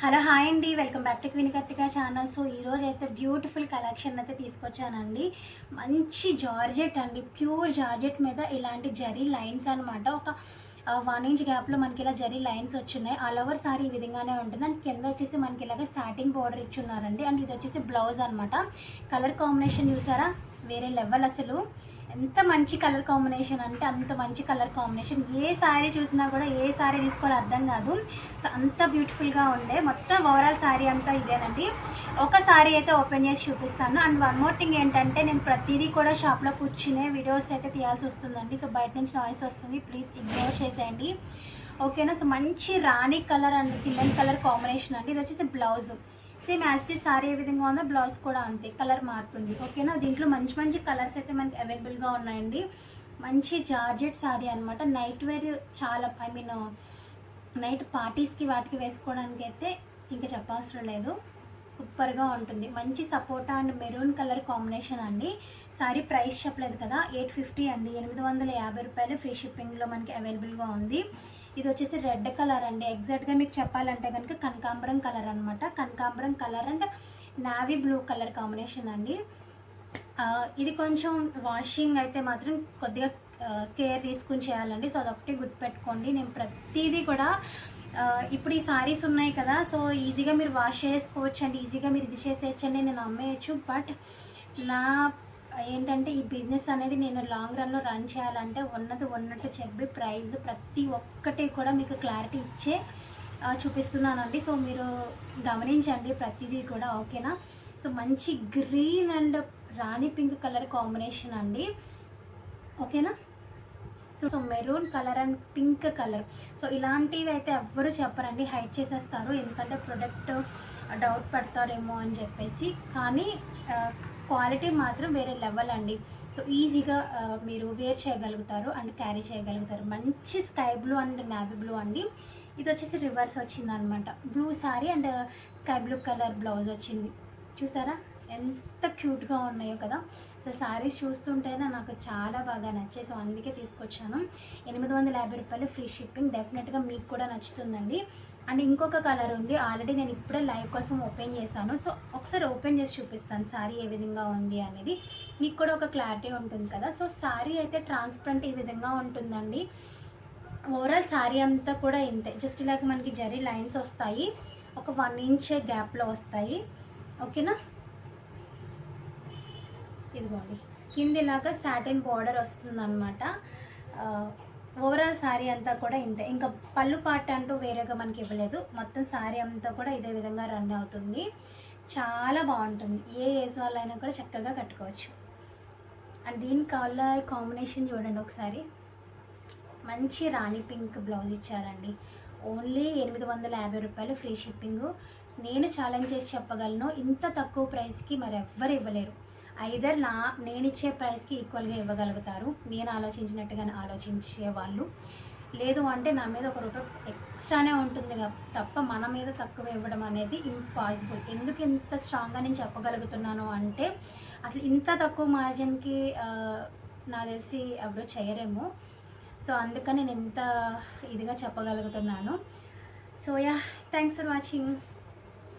Hello hi అండి. Welcome back to queen channel. So ఈరోజు అయితే బ్యూటిఫుల్ కలెక్షన్ అయితే తీసుకొచ్చానండి. మంచి జార్జెట్ అండి. ప్యూర్ జార్జెట్ మీద ఇలాంటి జరీ లైన్స్ అనమాట ఒక వన్ ఇంచ్ గ్యాప్లో మనకి ఇలా జరీ లైన్స్ వచ్చున్నాయి. ఆల్ ఓవర్ సారీ ఈ విధంగానే ఉంటుంది. అండ్ కింద వచ్చేసి మనకి ఇలాగ సాటిన్ బార్డర్ ఇచ్చున్నారండి. అండ్ ఇది వచ్చేసి బ్లౌజ్ అనమాట కలర్ కాంబినేషన్ చూసారా? వేరే లెవెల్ అసలు. ఎంత మంచి కలర్ కాంబినేషన్ అంటే అంత మంచి కలర్ కాంబినేషన్. ఏ శారీ చూసినా కూడా ఏ శారీ తీసుకోవాలో అర్థం కాదు. సో అంత బ్యూటిఫుల్గా ఉండే. మొత్తం ఓవరాల్ శారీ అంతా ఇదేనండి. ఒక శారీ అయితే ఓపెన్ చేసి చూపిస్తాను. అండ్ వన్ మోర్ థింగ్ ఏంటంటే నేను ప్రతిదీ కూడా షాప్లో కూర్చునే వీడియోస్ అయితే తీయాల్సి వస్తుందండి. సో బయట నుంచి నాయిస్ వస్తుంది. ప్లీజ్ ఇగ్నోర్ చేసేయండి. ఓకేనా సో మంచి రాణి colour and cement colour combination అండి. ఇది వచ్చేసి blouse same as the sari ఏ విధంగా ఉందో బ్లౌజ్ కూడా అంతే కలర్ మారుతుంది. ఓకేనా దీంట్లో మంచి మంచి కలర్స్ అయితే మనకి అవైలబుల్గా ఉన్నాయండి. మంచి జార్జెట్ సారీ అనమాట నైట్ వేర్ చాలా ఐ మీన్ నైట్ పార్టీస్కి వాటికి వేసుకోవడానికి అయితే ఇంకా చెప్పవసరం లేదు. సూపర్గా ఉంటుంది. మంచి సపోటా అండ్ మెరూన్ కలర్ కాంబినేషన్ అండి. సారీ ప్రైస్ చెప్పలేదు కదా ఎయిట్ ఫిఫ్టీ అండి. ఎనిమిది వందల యాభై రూపాయలు ఫ్రీ షిప్పింగ్లో మనకి అవైలబుల్గా ఉంది. ఇది వచ్చేసి రెడ్ కలర్ అండి. ఎగ్జాక్ట్గా మీకు చెప్పాలంటే కనుక కనకాంబరం కలర్ అనమాట కనకాంబరం colour and navy blue colour combination అండి. ఇది కొంచెం వాషింగ్ అయితే మాత్రం కొద్దిగా కేర్ తీసుకుని చేయాలండి. సో అదొకటి గుర్తుపెట్టుకోండి. నేను ప్రతిదీ కూడా ఇప్పుడు ఈ సారీస్ ఉన్నాయి కదా సో ఈజీగా మీరు వాష్ చేసుకోవచ్చు అండి ఈజీగా మీరు ఇది చేసేయచ్చండి నేను అమ్మేయచ్చు బట్ నా ఏంటంటే ఈ బిజినెస్ అనేది నేను లాంగ్ రన్లో రన్ చేయాలంటే ఉన్నది ఉన్నట్టు చెప్పి ప్రైస్ ప్రతి ఒక్కటి కూడా మీకు క్లారిటీ ఇచ్చే చూపిస్తున్నానండి. సో మీరు గమనించండి ప్రతిదీ కూడా ఓకేనా సో మంచి green and Rani pink colour combination అండి. ఓకేనా so so maroon colour and pink colour. So ఇలాంటివి అయితే ఎవ్వరు చెప్పరండి. హైడ్ చేసేస్తారు. ఎందుకంటే ప్రొడక్ట్ డౌట్ పడతారేమో అని చెప్పేసి. కానీ క్వాలిటీ మాత్రం వేరే లెవెల్ అండి. సో ఈజీగా మీరు వేర్ చేయగలుగుతారు అండ్ క్యారీ చేయగలుగుతారు. మంచి sky blue and navy blue అండి. ఇది వచ్చేసి రివర్స్ వచ్చింది అనమాట blue sari and sky blue colour blouse వచ్చింది. చూసారా? ఎంత క్యూట్గా ఉన్నాయో కదా. అసలు శారీస్ చూస్తుంటేనే నాకు చాలా బాగా నచ్చేసి సో అందుకే తీసుకొచ్చాను. ఎనిమిది వందల యాభై రూపాయలు ఫ్రీ షిప్పింగ్. డెఫినెట్గా మీకు కూడా నచ్చుతుందండి. అండ్ ఇంకొక కలర్ ఉంది. ఆల్రెడీ నేను ఇప్పుడే లైవ్ కోసం ఓపెన్ చేశాను. సో ఒకసారి ఓపెన్ చేసి చూపిస్తాను శారీ ఏ విధంగా ఉంది అనేది. మీకు కూడా ఒక క్లారిటీ ఉంటుంది కదా. సో శారీ అయితే ట్రాన్స్పరెంట్ ఈ విధంగా ఉంటుందండి. ఓవరాల్ శారీ అంతా కూడా ఇంతే. జస్ట్ ఇలాగ మనకి జరీ లైన్స్ వస్తాయి. ఒక వన్ ఇంచ్ గ్యాప్లో వస్తాయి. ఓకేనా? ఇదిగోండి. కింద ఇలాగా సాటిన్ బార్డర్ వస్తుందన్నమాట ఓవరాల్ శారీ అంతా కూడా ఇంతే. ఇంకా పళ్ళు పాట అంటూ వేరేగా మనకి ఇవ్వలేదు. మొత్తం శారీ అంతా కూడా ఇదే విధంగా రన్ అవుతుంది. చాలా బాగుంటుంది. ఏ ఏజ్ వాళ్ళైనా కూడా చక్కగా కట్టుకోవచ్చు. అండ్ దీని కలర్ కాంబినేషన్ చూడండి ఒకసారి. మంచి రాణి పింక్ బ్లౌజ్ ఇచ్చారండి. ఓన్లీ ఎనిమిది వందల యాభై రూపాయలు ఫ్రీ షిప్పింగ్ నేను ఛాలెంజ్ చేసి చెప్పగలను. ఇంత తక్కువ ప్రైస్కి మరి ఎవ్వరు ఇవ్వలేరు. ఐదర్ నా నేను ఇచ్చే ప్రైస్కి ఈక్వల్గా ఇవ్వగలుగుతారు. నేను ఆలోచించినట్టుగానే ఆలోచించే వాళ్ళు లేదు అంటే నా మీద ఒక రూపాయి ఎక్స్ట్రానే ఉంటుంది తప్ప మన మీద తక్కువ ఇవ్వడం అనేది ఇంపాసిబుల్. ఎందుకు ఇంత స్ట్రాంగ్గా నేను చెప్పగలుగుతున్నాను అంటే అసలు ఇంత తక్కువ మార్జిన్కి నాకు తెలిసి ఎవరు చేయరేమో. సో అందుకని నేను ఇంత ఇదిగా చెప్పగలుగుతున్నాను. So yeah thanks for watching.